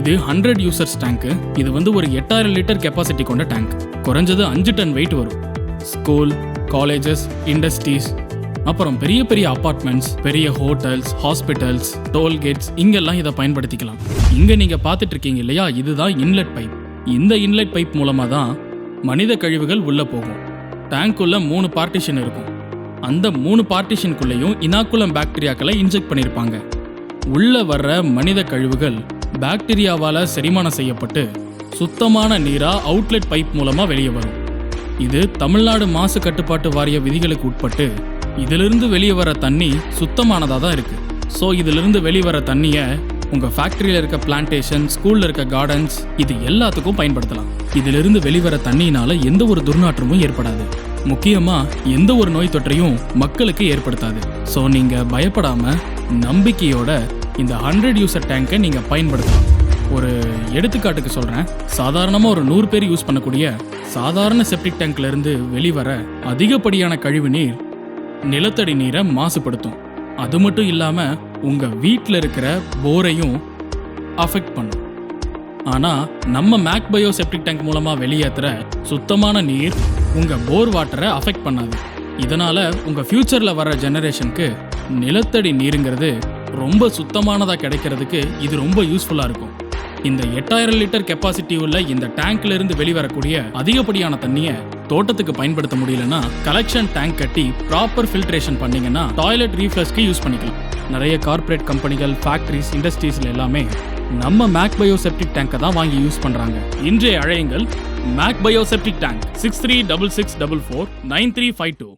இது hundred users டேங்க்கு இது வந்து ஒரு எட்டாயிரம் லிட்டர் கெப்பாசிட்டி கொண்ட டேங்க் குறைஞ்சது அஞ்சு டன் வெயிட் வரும். ஸ்கூல் காலேஜஸ் இண்டஸ்ட்ரீஸ் அப்புறம் பெரிய பெரிய அப்பார்ட்மெண்ட்ஸ் பெரிய ஹோட்டல்ஸ் ஹாஸ்பிட்டல்ஸ் டோல்கேட்ஸ் இங்கெல்லாம் இதை பயன்படுத்திக்கலாம். இங்கே நீங்கள் பார்த்துட்டு இருக்கீங்க இல்லையா? இதுதான் இன்லெட் பைப் இந்த இன்லெட் பைப் மூலமாக தான் மனித கழிவுகள் உள்ளே போகும். டேங்க்குள்ள மூணு பார்ட்டிஷன் இருக்கும். அந்த மூணு பார்ட்டிஷனுக்குள்ளேயும் இனாக்குலம் பாக்டீரியாக்களை இன்ஜெக்ட் பண்ணியிருப்பாங்க உள்ளே வர்ற மனித கழிவுகள் பாக்டீரியாவால் செரிமானம் செய்யப்பட்டு சுத்தமான நீராக அவுட்லெட் பைப் மூலமாக வெளியே வரும். இது தமிழ்நாடு மாசு கட்டுப்பாட்டு வாரிய விதிகளுக்கு உட்பட்டு இதிலிருந்து வெளியே வர தண்ணி சுத்தமானதாக தான் இருக்குது ஸோ இதிலிருந்து வெளியே வர தண்ணியை உங்கள் ஃபேக்ட்ரியில் இருக்க பிளான்டேஷன் ஸ்கூலில் இருக்க கார்டன்ஸ் இது எல்லாத்துக்கும் பயன்படுத்தலாம். இதிலிருந்து வெளிவர தண்ணியினால எந்த ஒரு துர்நாற்றமும் ஏற்படாது. முக்கியமாக எந்த ஒரு நோய் தொற்றையும் மக்களுக்கு ஏற்படுத்தாது. ஸோ நீங்கள் பயப்படாமல் நம்பிக்கையோட இந்த ஹண்ட்ரட் யூசர் டேங்கை நீங்கள் பயன்படுத்தலாம். ஒரு எடுத்துக்காட்டுக்கு சொல்கிறேன் சாதாரணமாக ஒரு நூறு பேர் யூஸ் பண்ணக்கூடிய சாதாரண செப்டிக் டேங்க்லேருந்து வெளிவர அதிகப்படியான கழிவு நீர் நிலத்தடி நீரை மாசுபடுத்தும். அது மட்டும் இல்லாமல் உங்கள் வீட்டில் இருக்கிற போரையும் அஃபெக்ட் பண்ணும். ஆனால் நம்ம மேக் பயோ செப்டிக் டேங்க் மூலமாக வெளியேற்றுற சுத்தமான நீர் உங்கள் போர் வாட்டரை அஃபெக்ட் பண்ணாது. இதனால் உங்கள் ஃப்யூச்சரில் வர ஜெனரேஷனுக்கு நிலத்தடி நீருங்கிறது ரொம்ப சுத்தமானதாக கிடைக்கிறதுக்கு இது ரொம்ப யூஸ்ஃபுல்லாக இருக்கும். இந்த எட்டாயிரம் லிட்டர் கெப்பாசிட்டி உள்ள இந்த டேங்க்ல இருந்து வெளிவரக்கூடிய அதிகப்படியான தண்ணியை தோட்டத்துக்கு பயன்படுத்த முடியலன்னா கலெக்ஷன் டேங்க் கட்டி ப்ராப்பர் ஃபில்ட்ரேஷன் பண்ணீங்கன்னா டாய்லெட் ரீஃப்ளஷ்க்கு யூஸ் பண்ணிக்கலாம். நிறைய கார்ப்பரேட் கம்பெனிகள் ஃபேக்டரிஸ் இண்டஸ்ட்ரீஸ்ல எல்லாமே நம்ம மேக் பயோசெப்டிக் டேங்கை தான் வாங்கி யூஸ் பண்றாங்க. இன்றைய அழையுங்கள் Mac bioseptic tank six three double six double four nine three five two